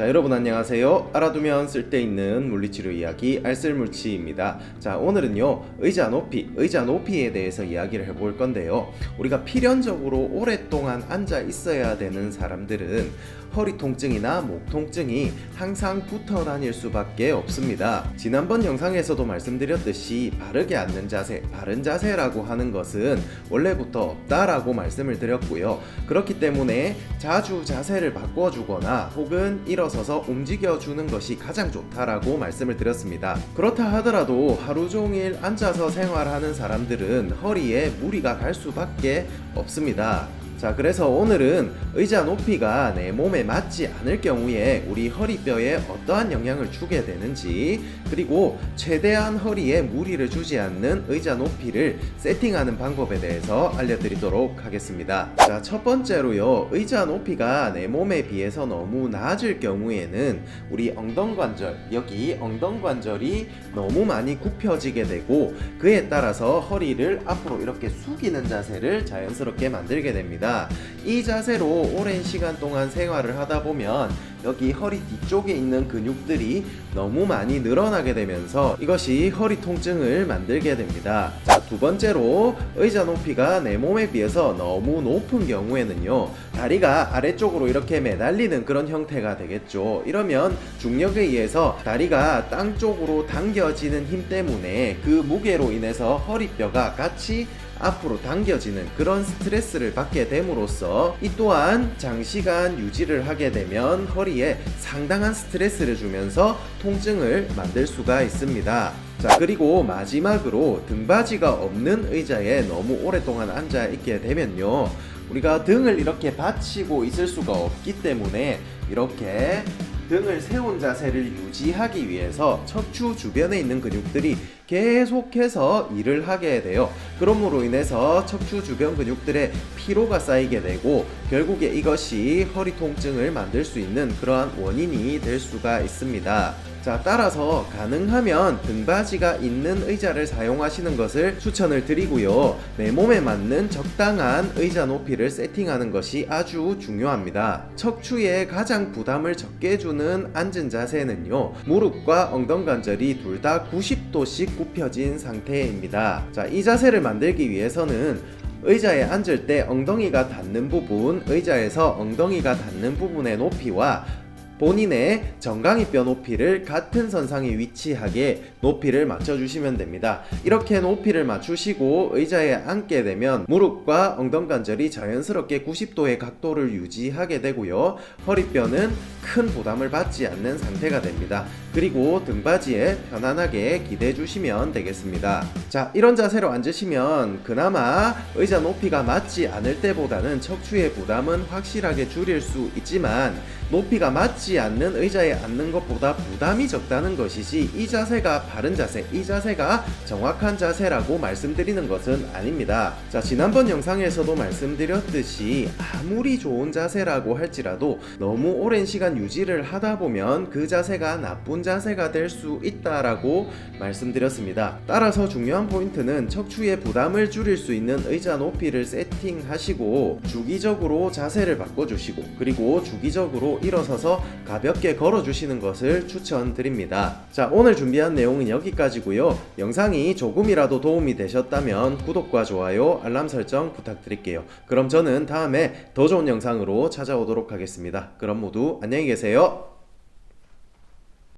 자 여러분 안녕하세요. 알아두면 쓸데있는 물리치료 이야기 알쓸물치입니다. 자 오늘은요 의자 높이 의자 높이에 대해서 이야기를 해볼 건데요. 우리가 필연적으로 오랫동안 앉아 있어야 되는 사람들은 허리 통증이나 목 통증이 항상 붙어 다닐 수밖에 없습니다. 지난번 영상에서도 말씀드렸듯이 바르게 앉는 자세 바른 자세라고 하는 것은 원래부터 없다라고 말씀을 드렸고요. 그렇기 때문에 자주 자세를 바꿔주거나 혹은 일어 서서 움직여주는 것이 가장 좋다라고 말씀을 드렸습니다. 그렇다 하더라도 하루 종일 앉아서 생활하는 사람들은 허리에 무리가 갈 수밖에 없습니다. 자, 그래서 오늘은 의자 높이가 내 몸에 맞지 않을 경우에 우리 허리뼈에 어떠한 영향을 주게 되는지, 그리고 최대한 허리에 무리를 주지 않는 의자 높이를 세팅하는 방법에 대해서 알려드리도록 하겠습니다. 자, 첫 번째로요, 의자 높이가 내 몸에 비해서 너무 낮을 경우에는 우리 엉덩관절, 여기 엉덩관절이 너무 많이 굽혀지게 되고, 그에 따라서 허리를 앞으로 이렇게 숙이는 자세를 자연스럽게 만들게 됩니다. 이 자세로 오랜 시간 동안 생활을 하다 보면 여기 허리 뒤쪽에 있는 근육들이 너무 많이 늘어나게 되면서 이것이 허리 통증을 만들게 됩니다. 자, 두 번째로 의자 높이가 내 몸에 비해서 너무 높은 경우에는요, 다리가 아래쪽으로 이렇게 매달리는 그런 형태가 되겠죠. 이러면 중력에 의해서 다리가 땅 쪽으로 당겨지는 힘 때문에 그 무게로 인해서 허리뼈가 같이 앞으로 당겨지는 그런 스트레스를 받게 됨으로써 이 또한 장시간 유지를 하게 되면 허리에 상당한 스트레스를 주면서 통증을 만들 수가 있습니다. 자, 그리고 마지막으로 등받이가 없는 의자에 너무 오랫동안 앉아 있게 되면요. 우리가 등을 이렇게 받치고 있을 수가 없기 때문에 이렇게 등을 세운 자세를 유지하기 위해서 척추 주변에 있는 근육들이 계속해서 일을 하게 돼요. 그러므로 인해서 척추 주변 근육들의 피로가 쌓이게 되고 결국에 이것이 허리 통증을 만들 수 있는 그러한 원인이 될 수가 있습니다. 자, 따라서 가능하면 등받이가 있는 의자를 사용하시는 것을 추천을 드리고요. 내 몸에 맞는 적당한 의자 높이를 세팅하는 것이 아주 중요합니다. 척추에 가장 부담을 적게 주는 앉은 자세는요. 무릎과 엉덩 관절이 둘 다 90도씩 굽혀진 상태입니다. 자, 이 자세를 만들기 위해서는 의자에 앉을 때 엉덩이가 닿는 부분, 의자에서 엉덩이가 닿는 부분의 높이와 본인의 정강이 뼈 높이를 같은 선상에 위치하게 높이를 맞춰주시면 됩니다. 이렇게 높이를 맞추시고 의자에 앉게 되면 무릎과 엉덩관절이 자연스럽게 90도의 각도를 유지하게 되고요. 허리뼈는 큰 부담을 받지 않는 상태가 됩니다. 그리고 등받이에 편안하게 기대해 주시면 되겠습니다. 자, 이런 자세로 앉으시면 그나마 의자 높이가 맞지 않을 때보다는 척추의 부담은 확실하게 줄일 수 있지만 높이가 맞지 않는 의자에 앉는 것보다 부담이 적다는 것이지 이 자세가 바른 자세, 이 자세가 정확한 자세라고 말씀드리는 것은 아닙니다. 자, 지난번 영상에서도 말씀드렸듯이 아무리 좋은 자세라고 할지라도 너무 오랜 시간 유지를 하다 보면 그 자세가 나쁜 자세가 될 수 있다라고 말씀드렸습니다. 따라서 중요한 포인트는 척추의 부담을 줄일 수 있는 의자 높이를 세팅하시고 주기적으로 자세를 바꿔주시고 그리고 주기적으로 일어서서 가볍게 걸어주시는 것을 추천드립니다. 자, 오늘 준비한 내용은 여기까지고요. 영상이 조금이라도 도움이 되셨다면 구독과 좋아요, 알람 설정 부탁드릴게요. 그럼 저는 다음에 더 좋은 영상으로 찾아오도록 하겠습니다. 그럼 모두 안녕히 계세요.